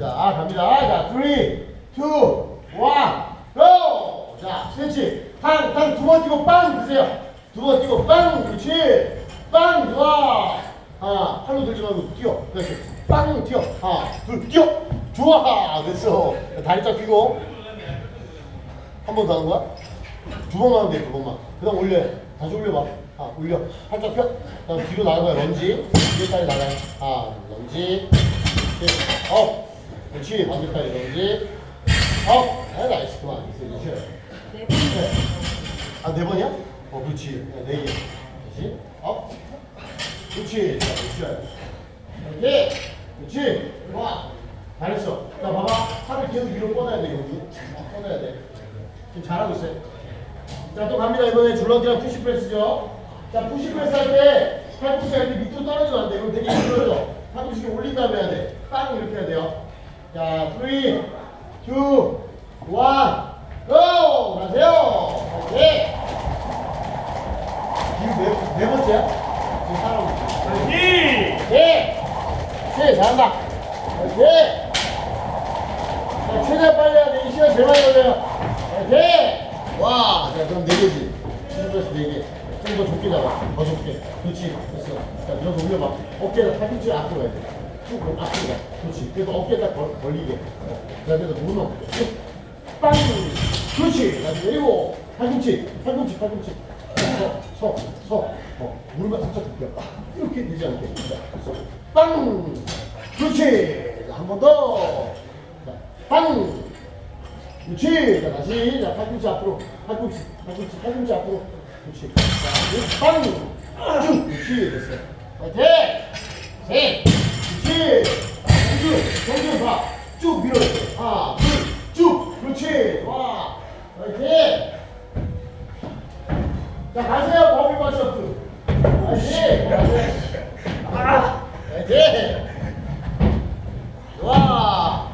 자, 갑니다. 자, 3, 2, 1, 고! 자, 스트레치. 탕, 탕 두 번 뛰고 빵 드세요. 두 번 뛰고 빵, 그렇지. 빵, 좋아. 하나, 팔로 들지 말고 뛰어. 그렇지. 빵, 뛰어. 하나, 둘, 뛰어. 좋아. 됐어. 다리 쫙 펴고. 한 번 더 하는 거야? 두 번만 하면 돼, 두 번만. 그 다음 올려. 다시 올려봐. 아, 올려. 팔짝 펴. 그 다음 뒤로 거야, 런지. 뒤에까지 나가요. 아, 런지. 네. 업. 그렇지, 반대까지 런지. 업. 아, 나이스. 그만. 이제. 네. 네. 아, 네 번이야? 어, 그렇지. 네, 네 개. 다시. 업. 그렇지. 자, 쉬어요. 이렇게. 그렇지. 좋아. 잘했어. 자, 봐봐. 팔을 계속 위로 뻗어야 돼, 여기. 어, 뻗어야 돼. 지금 잘하고 있어요. 자, 또 갑니다. 이번에 줄넘기랑 푸시프레스죠. 자, 푸시프레스 할 때, 팔꿈치가 이렇게 밑으로 떨어지면 안 돼. 이거 되게 힘들어져. 팔꿈치 올린 다음에 해야 돼. 빵! 이렇게 해야 돼요. 자, 3, 2, 1, 고! 가세요! 오케이. 지금 네, 네 번째야? 지금 사람 오케이! 오케이! 잘한다. 오케이! 자, 최대한 빨리 해야 돼. 이 시간 제일 많이 걸려요. 오케이! 와! 자, 그럼 네 개지. 스트레스 네 개. 좀 더 좁게 잡아. 더 좁게. 그렇지. 됐어. 자, 밀어서 올려봐. 어깨에다 팔꿈치 앞으로 가야 돼. 쭉 앞으로 가. 그렇지. 그래서 어깨에다 걸, 걸리게. 어. 자, 그래서 문어. 쭉. 빵! 그렇지. 다시 내리고. 팔꿈치. 팔꿈치, 팔꿈치. 서, 서, 서. 어. 무릎만 살짝 굽혀. 이렇게 되지 않게. 자, 됐어. 빵! 그렇지. 자, 한번 더. 자, 빵! 그렇지. 자, 다시. 자, 팔꿈치 앞으로. 팔꿈치, 팔꿈치, 팔꿈치 앞으로. 그렇지. 자, 빵! 쭉! 그렇지. 됐어. 파이팅! 셋! 쭉! 정신 봐. 쭉 밀어야 돼. 하나, 둘, 쭉! 그렇지. 와. 파이팅! 자, 가세요. 버비 마셔프. 다시. 아! 파이팅! 좋아.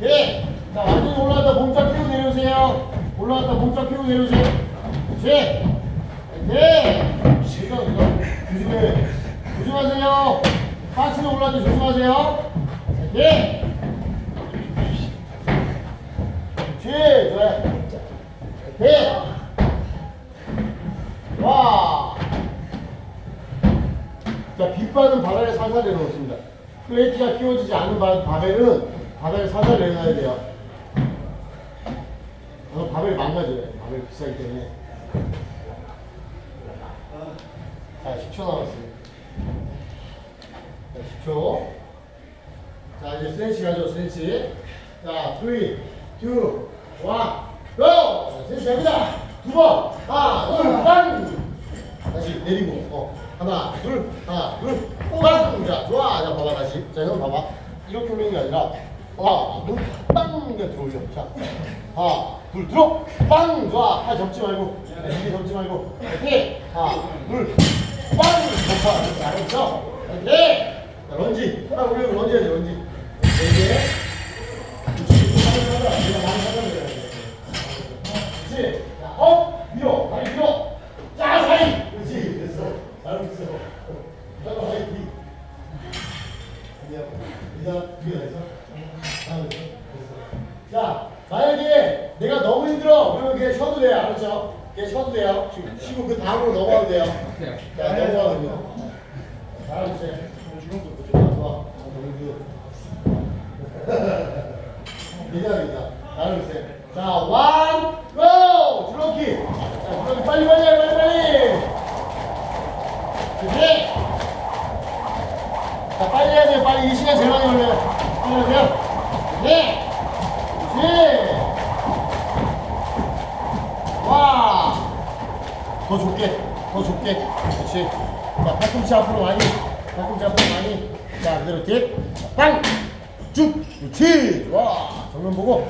이렇게. 자, 완전히 올라갔다 몸짝 펴고 내려오세요. 올라갔다 몸짝 펴고 내려오세요. 그렇지. 이렇게. 이거, 이거. 조심해. 조심하세요. 올라가는데 조심하세요. 이렇게. 그렇지. 좋아요. 이렇게. 와. 자, 빗바는 바닥에 살살 내려놓습니다. 플레이트가 끼워지지 않은 바, 바벨은 바닥에 살살 내려놔야 돼요. 어, 바벨 망가져요. 바벨 비싸기 때문에. 자, 10초 남았어요. 자, 10초. 자, 이제 스트레치 가죠, 스트레치. 자, 3, 2, 1, 고! 자, 스트레치 갑니다. 두 번. 하나, 둘, 빵! 다시 내리고 어 하나 둘 하나 둘 빵 자 좋아. 자 봐봐 다시. 자 형 봐봐. 이렇게 올리는 게 아니라 하나 둘빵 이렇게 들어올려 자 하나 둘 들어. 빵! 좋아. 팔 접지 말고. 이게 접지 말고. 이렇게. 하나 둘 빵! 좋아 잘했죠? 이렇게 자 런지. 하나 올리고 런지 해야지 런지. 이렇게 그렇지. 하나 하나 내가 많이 하자 그렇지 자, 업 밀어. 다리 밀어. 자 사이. 그렇지. 됐어. 있어. 잠깐 사이 뒤. 아니야. 이사 뒤에 있어. 하나 됐어 됐어. 자 만약에 내가 너무 힘들어. 그러면 그냥 쉬어도 돼요. 알았죠? 그냥 쉬어도 돼요. 쉬- 쉬고 그 다음으로 넘어가도 돼요. 자 넘어가도 돼요. 좋아 잘하고 있어요. 자, 원, 고! 줄넘기! 자, 줄넘기 빨리 빨리 해, 빨리 빨리! 그렇지? 자, 빨리 해야 돼요. 빨리 이 시간 제일 많이 걸려요. 빨리 하세요. 네! 그렇지! 와! 더 좁게, 더 좁게. 그렇지. 자, 팔꿈치 앞으로 많이, 팔꿈치 앞으로 많이. 자, 그대로 딥, 빵! 쭉! 그렇지! 좋아! 정면 보고.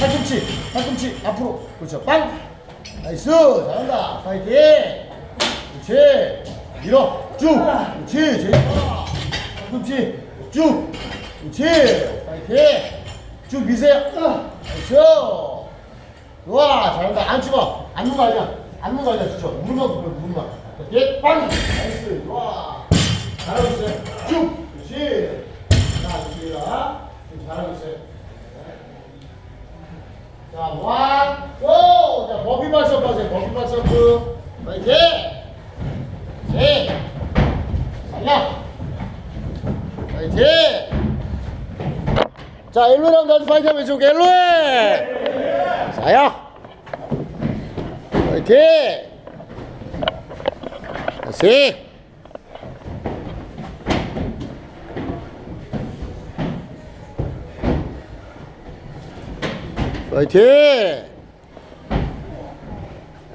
팔꿈치, 팔꿈치 앞으로. 그렇죠. 빵! 나이스! 잘한다. 파이팅! 그렇지! 밀어! 쭉! 그렇지! 제일 좋아! 팔꿈치 쭉! 그렇지! 파이팅! 쭉 미세요! 나이스! 좋아! 잘한다. 앉지 마! 앉는 거 아니야. 앉는 거 아니야. 진짜. 무릎만 무릎만. 예, 빵! 나이스! 좋아! 잘하고 있어요. 쭉! 그렇지! 자, 좋습니다. 지금 잘하고 있어요. 자, 원, 고! 자, 박스 빠세요. 버비 박스 프 파이팅! 셋! 살려! 파이팅! 자, 일로랑 나도 파이팅 하면 좋게, 일로해! 자야! 파이팅! 다시! 파이팅!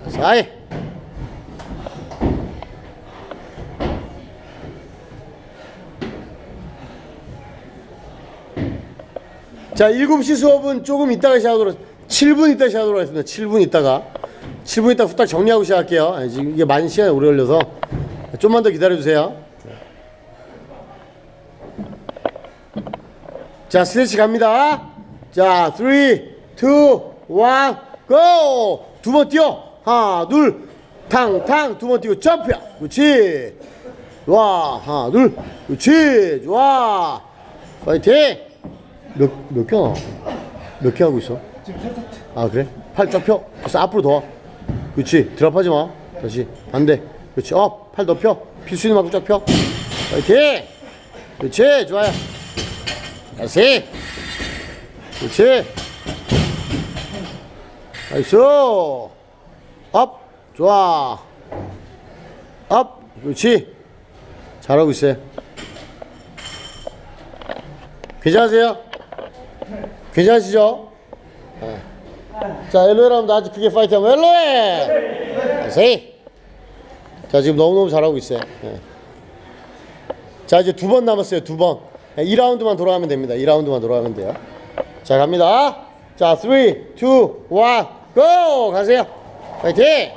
사이! 자, 7시 수업은 조금 이따가 시작하도록 7분 이따 시작하도록 하겠습니다. 7분 있다가 7분 있다 후딱 정리하고 시작할게요. 지금 이게 많이 시간이 오래 걸려서 좀만 더 기다려 주세요. 자, 스트레치 갑니다. 자, 3, 2, 1, 고! 두 번 뛰어. 하나, 둘, 탕 탕. 두 번 뛰고 점프야. 그렇지. 좋아. 하나, 둘. 그렇지. 좋아. 파이팅. 몇, 몇 개? 몇개 하고 있어? 지금 세 세트. 아, 그래? 팔 쫙 펴. 그래서 앞으로 더 와. 그렇지. 드랍하지 마. 다시. 반대. 그렇지. 업. 팔 더 펴. 필 수 있는 만큼 쫙 펴. 파이팅. 그렇지. 좋아요. 다시. 그렇지. 나이스. 업. 좋아. 업. 그렇지. 잘하고 있어요. 괜찮으세요? 괜찮으시죠? 네. 자, 엘로에라면 아주 크게 파이트 하면 엘로에! 다시. 자, 지금 너무너무 잘하고 있어요. 네. 자, 이제 두 번 남았어요. 두 번. 2라운드만 돌아가면 됩니다. 2라운드만 돌아가면 돼요. 자, 갑니다. 자, 3, 2, 1, 고! 가세요. 파이팅!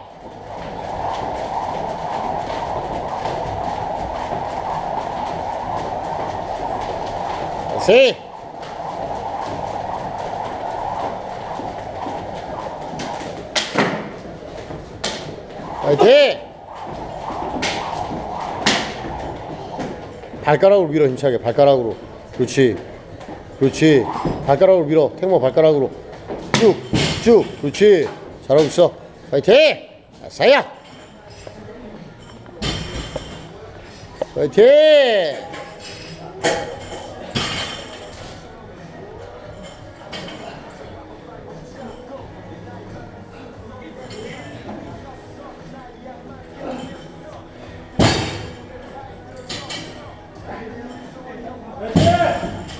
다시. 파이팅! 발가락으로 밀어 힘차게 발가락으로 그렇지 그렇지 발가락으로 밀어 탱모 발가락으로 쭉 쭉 그렇지. 잘하고 있어. 파이팅! 아싸야! 파이팅!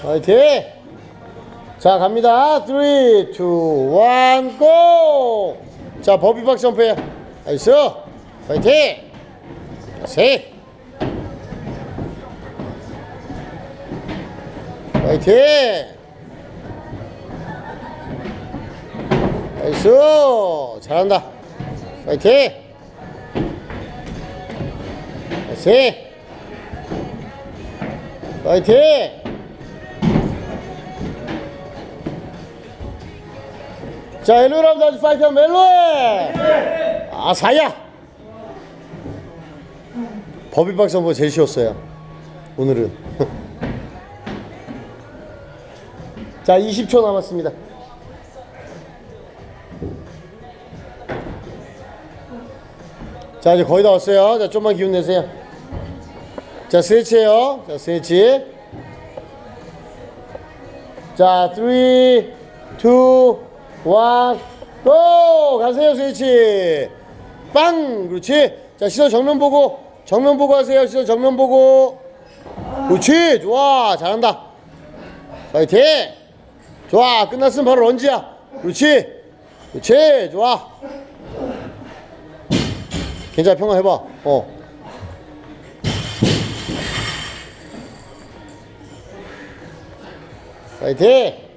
파이팅 자 갑니다. 3 2 1 고! 자 버비박 점프해. 나이스. 파이팅! 다시. 파이팅! 나이스. 잘한다. 파이팅! 다시. 파이팅 자, 엘로라도 아주 파이팅 하면 엘로에! 아, 사야! 버비박 선보 제일 쉬웠어요. 오늘은. 자, 20초 남았습니다. 자, 이제 거의 다 왔어요. 자, 좀만 기운 내세요. 자, 스트레치에요. 자, 스트레치. 자, 3, 2, 1, 고! 가세요, 스위치. 빵! 그렇지. 자, 시선 정면 보고, 정면 보고 하세요. 시선 정면 보고. 그렇지. 좋아. 잘한다. 파이팅! 좋아. 끝났으면 바로 런지야. 그렇지. 그렇지. 좋아. 괜찮아. 평화 해봐. 어. 파이팅!